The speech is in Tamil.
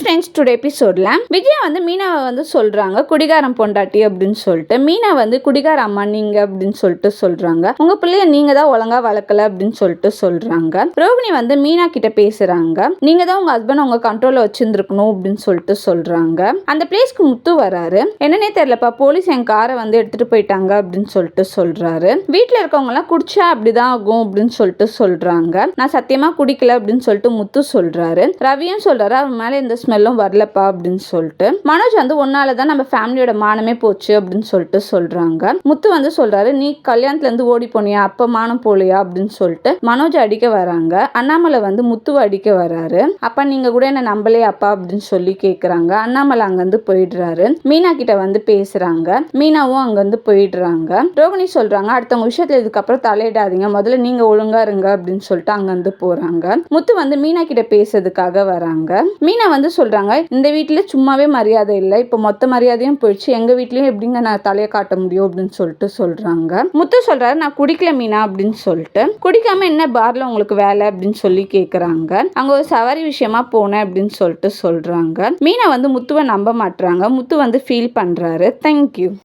ஃப்ரெண்ட்ஸ் டுடே எபிசோடில் விஜயா வந்து மீனாவை வந்து சொல்கிறாங்க குடிகாரம் பொண்டாட்டி அப்படின்னு சொல்லிட்டு. மீனா வந்து குடிகார அம்மா நீங்கள் அப்படின்னு சொல்லிட்டு சொல்கிறாங்க உங்கள் பிள்ளைய நீங்கள் தான் ஒழுங்காக வளர்க்கல அப்படின்னு சொல்லிட்டு சொல்கிறாங்க ரோகிணி வந்து மீனா கிட்ட பேசுகிறாங்க நீங்கள் தான் உங்கள் ஹஸ்பண்ட் உங்கள் கண்ட்ரோலில் வச்சுருந்துருக்கணும் அப்படின்னு சொல்லிட்டு சொல்கிறாங்க அந்த பிளேஸ்க்கு முத்து வராரு. என்னன்னே தெரியலப்பா போலீஸ் என் காரை வந்து எடுத்துகிட்டு போயிட்டாங்க அப்படின்னு சொல்லிட்டு சொல்கிறாரு வீட்டில் இருக்கவங்கலாம் குடிச்சா அப்படிதான் ஆகும் அப்படின்னு சொல்லிட்டு சொல்கிறாங்க நான் சத்தியமாக குடிக்கல அப்படின்னு சொல்லிட்டு முத்து சொல்கிறாரு ரவியும் சொல்கிறாரு அவன் மேலே இந்த ஸ்மெல்லும் வரலப்பா அப்படின்னு சொல்லிட்டு. மனோஜ் வந்து உன்னால தான் நம்ம ஃபேமிலியோட மானமே போச்சு அப்படின்னு சொல்லிட்டு சொல்றாங்க. முத்து வந்து சொல்றாரு நீ கல்யாணத்துல இருந்து ஓடி போனியா? அப்ப மானம் போலியா அப்படின்னு சொல்லிட்டு மனோஜ் அடிக்க வராங்க. அண்ணாமலை வந்து முத்துவை அடிக்க வராரு. அப்பா நீங்க கூட என்ன நம்பலையே அப்பா? அப்படின்னு சொல்லி கேட்குறாங்க அண்ணாமலை அங்கேருந்து போயிடுறாரு. மீனா கிட்ட வந்து பேசுகிறாங்க மீனாவும் அங்கிருந்து போயிடுறாங்க. ரோகிணி சொல்கிறாங்க அடுத்தவங்க விஷயத்துல இதுக்கப்புறம் தலையிடாதீங்க. முதல்ல நீங்கள் ஒழுங்கா இருங்க. அப்படின்னு சொல்லிட்டு அங்கிருந்து போகிறாங்க முத்து வந்து மீனா கிட்ட பேசுறதுக்காக வராங்க. மீனா வந்து சொல்றாங்க. இந்த வீட்டில் சும்மாவே மரியாதை இல்லை. இப்போ மொத்த மரியாதையும் போயிடுச்சு. எங்கள் வீட்லேயும் எப்படிங்க நான் தலையை காட்ட முடியும் அப்படின்னு சொல்லிட்டு சொல்கிறாங்க முத்து சொல்றாரு நான் குடிக்கல மீனா அப்படின்னு சொல்லிட்டு. குடிக்காம என்ன பார்ல உங்களுக்கு வேலை அப்படின்னு சொல்லி கேட்குறாங்க அங்கே ஒரு சவாரி விஷயமா போனேன் அப்படின்னு சொல்லிட்டு சொல்கிறாங்க மீனா வந்து முத்துவை நம்ப மாட்றாங்க. முத்து வந்து ஃபீல் பண்ணுறாரு தேங்க்யூ